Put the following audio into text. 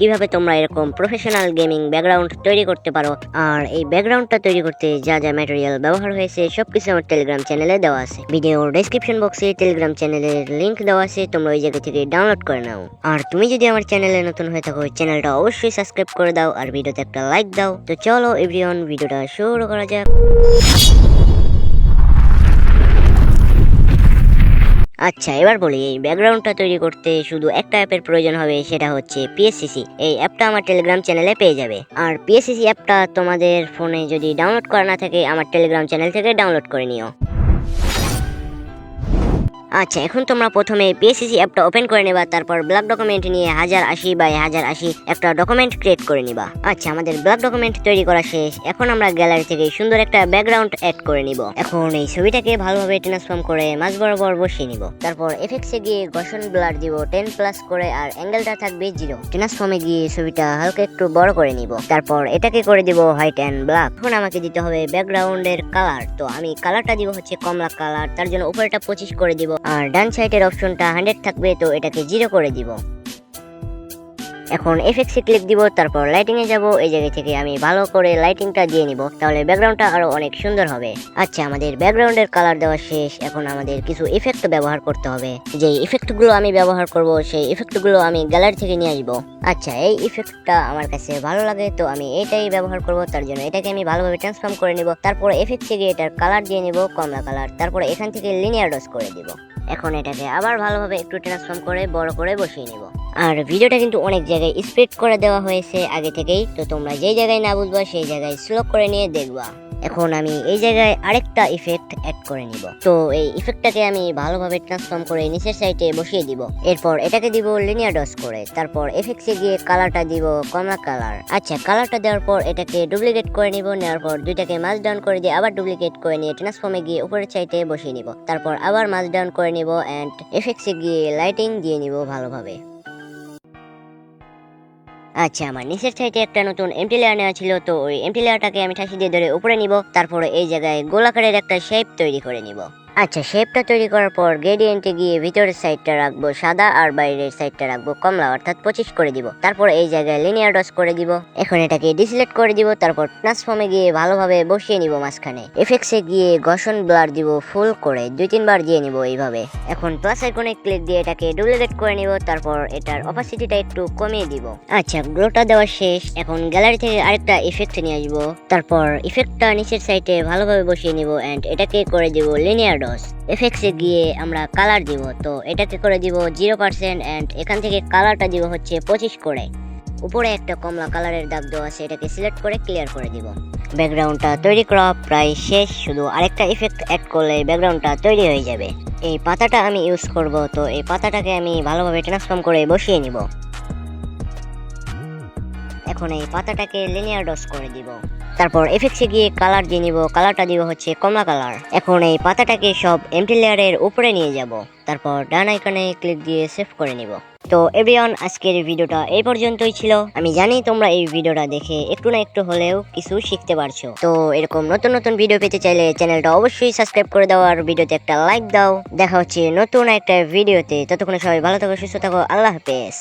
কীভাবে তোমরা এরকম প্রফেশনাল গেমিং ব্যাকগ্রাউন্ড তৈরি করতে পারো, আর এই ব্যাকগ্রাউন্ডটা তৈরি করতে যা যা ম্যাটেরিয়াল ব্যবহার হয়েছে, সবকিছু আমার টেলিগ্রাম চ্যানেলে দেওয়া আছে। ভিডিওর ডেসক্রিপশন বক্সে টেলিগ্রাম চ্যানেলের লিঙ্ক দেওয়া আছে, তোমরা ওই জায়গা থেকে ডাউনলোড করে নাও। আর তুমি যদি আমার চ্যানেলে নতুন হয়ে থাকো চ্যানেলটা অবশ্যই সাবস্ক্রাইব করে দাও, আর ভিডিওতে একটা লাইক দাও। তো চলো এভরিওয়ান ভিডিওটা শুরু করা যাক। আচ্ছা এবার বলি, এই ব্যাকগ্রাউন্ডটা তৈরি করতে শুধু একটা অ্যাপের প্রয়োজন হবে, সেটা হচ্ছে পিএসসিসি এই অ্যাপটা আমার টেলিগ্রাম চ্যানেলে পেয়ে যাবে। আর পিএসসিসি অ্যাপটা তোমাদের ফোনে যদি ডাউনলোড করা না থাকে, আমার টেলিগ্রাম চ্যানেল থেকে ডাউনলোড করে নিও। আচ্ছা এখন তোমরা প্রথমে পিএসসিসি অ্যাপটা ওপেন করে নেবা, তারপর ব্লক ডকুমেন্ট নিয়ে হাজার আশি বাই হাজার আশি একটা ডকুমেন্ট ক্রিয়েট করে নিবা। আচ্ছা আমাদের ব্লক ডকুমেন্ট তৈরি করা শেষ। এখন আমরা গ্যালারি থেকে সুন্দর একটা ব্যাকগ্রাউন্ড অ্যাড করে নিব। এখন এই ছবিটাকে ভালোভাবে ট্রান্সফর্ম করে মাঝ বরাবর বসিয়ে নিব। তারপর এফেক্টসে গিয়ে ঘষণ ব্লার দিব টেন প্লাস করে, আর অ্যাঙ্গেলটা থাকবে জিরো ট্রান্সফর্মে গিয়ে ছবিটা হালকা একটু বড় করে নিব। তারপর এটাকে করে দিব হোয়াইট অ্যান্ড ব্ল্যাক এখন আমাকে দিতে হবে ব্যাকগ্রাউন্ডের কালার তো আমি কালারটা দিব হচ্ছে কমলা কালার তার জন্য উপরেটা পঁচিশ করে দিব। আর ডান সাইডের অপশনটা হান্ড্রেড থাকবে, তো এটাকে জিরো করে দিব। এখন এফেক্টস এ ক্লিক দিব, তারপর লাইটিং এ যাব, এই জায়গা থেকে আমি ভালো করে লাইটিংটা দিয়ে নিব, তাহলে ব্যাকগ্রাউন্ডটা আরও অনেক সুন্দর হবে। আচ্ছা আমাদের ব্যাকগ্রাউন্ডের কালার দেওয়া শেষ, এখন আমাদের কিছু ইফেক্ট ব্যবহার করতে হবে। যে ইফেক্টগুলো আমি ব্যবহার করব, সেই ইফেক্টগুলো আমি গ্যালারি থেকে নিয়ে আসব। আচ্ছা এই ইফেক্টটা আমার কাছে ভালো লাগে, তো আমি এটাই ব্যবহার করব, তার জন্য এটাকে আমি ভালোভাবে ট্রান্সফর্ম করে নিব। তারপর এফেক্টসে গিয়ে এটার কালার দিয়ে নিব, কমলা কালার তারপর এখান থেকে লিনিয়ার ডস করে দিব। এখন এটাকে আবার ভালোভাবে একটু ট্রান্সফর্ম করে, বড় করে বসিয়ে নিব। আর ভিডিওটা কিন্তু অনেক জায়গায় স্প্রেড করে দেওয়া হয়েছে আগে থেকেই, তো তোমরা যেই জায়গায় না বুঝবা, সেই জায়গায় স্লো করে নিয়ে দেখবা। এখন আমি এই জায়গায় আরেকটা ইফেক্ট অ্যাড করে নিব। তো এই ইফেক্টটাকে আমি ভালোভাবে ট্রান্সফর্ম করে নিচের সাইডে বসিয়ে দিব। এরপর এটাকে দিব লিনিয়ার ডস করে তারপর এফেক্টসে গিয়ে কালারটা দিব কমলা কালার আচ্ছা কালারটা দেওয়ার পর এটাকে ডুপ্লিকেট করে নিব। নেওয়ার পর দুইটাকে মাছ ডাউন করে দিয়ে আবার ডুপ্লিকেট করে নিয়ে ট্রান্সফর্মে গিয়ে উপরের সাইডে বসিয়ে নিব। তারপর আবার মাছ ডাউন করে নিব অ্যান্ড এফেক্টসে গিয়ে লাইটিং দিয়ে নিব ভালোভাবে। আচ্ছা আমার নিচের সাইডে একটা নতুন এমটি লেয়ার নেওয়া ছিল, তো ওই এমটি লেয়ারটাকে আমি ঠাসি দিয়ে ধরে উপরে নিব, তারপরে এই জায়গায় গোলাকারের একটা শেপ তৈরি করে নিব। আচ্ছা শেপটা তৈরি করার পর গ্রেডিয়েন্টে গিয়ে ভিতরের সাইডটা রাখব সাদা আর বাইরের সাইডটা রাখব কমলা, অর্থাৎ পঁচিশ করে দিব। তারপর এই জায়গায় লিনিয়ার ডস করে দিব। এখন এটাকে ডিসিলেক্ট করে দিব, তারপর ট্রান্সফর্মে গিয়ে ভালোভাবে বসিয়ে নিব মাঝখানে। এফেক্টসে গিয়ে ঘষণ ব্লার দিব ফুল করে, দুই তিনবার দিয়ে নিব এইভাবে। এখন প্লাস আইকনে ক্লিক দিয়ে এটাকে ডুপ্লিকেট করে নিব, তারপর এটার অপাসিটিটা একটু কমিয়ে দিব। আচ্ছা গ্লোটা দেওয়া শেষ। এখন গ্যালারি থেকে আরেকটা ইফেক্ট নিয়ে আসব। তারপর ইফেক্টটা নিচের সাইডে ভালোভাবে বসিয়ে নিব এন্ড এটাকে করে দিব লিনিয়ার ডস এফেক্টসে গিয়ে আমরা কালার দিব, তো এটাকে করে দিব জিরো পার্সেন্ট অ্যান্ড এখান থেকে কালারটা দিব হচ্ছে পঁচিশ করে। উপরে একটা কমলা কালারের দাগ দেওয়া আছে, এটাকে সিলেক্ট করে ক্লিয়ার করে দিব। ব্যাকগ্রাউন্ডটা তৈরি করা প্রায় শেষ, শুধু আরেকটা ইফেক্ট অ্যাড করলে ব্যাকগ্রাউন্ডটা তৈরি হয়ে যাবে। এই পাতাটা আমি ইউজ করব, তো এই পাতাটাকে আমি ভালোভাবে ট্রান্সফর্ম করে বসিয়ে নিব। এখন এই পাতাটাকে লিনিয়ার ডস করে দিব। তারপর এফেক্টসে গিয়ে কালার দিয়ে নিব কালারটা দিব হচ্ছে কমলা কালার এখন এই পাতাটাকে সব এমটি লেয়ারের উপরে নিয়ে যাব। তারপর ডান আইকনে ক্লিক দিয়ে সেভ করে নিব। তো এভরিওয়ান আজকের ভিডিওটা এই পর্যন্তই ছিল। আমি জানি তোমরা এই ভিডিওটা দেখে একটু না একটু হলেও কিছু শিখতে পারছ। তো এরকম নতুন নতুন ভিডিও পেতে চাইলে চ্যানেলটা অবশ্যই সাবস্ক্রাইব করে দাও আর ভিডিওতে একটা লাইক দাও। দেখা হচ্ছে নতুন একটা ভিডিওতে ততক্ষণে সবাই ভালো থাকো, সুস্থ থাকো। আল্লাহ হাফেজ।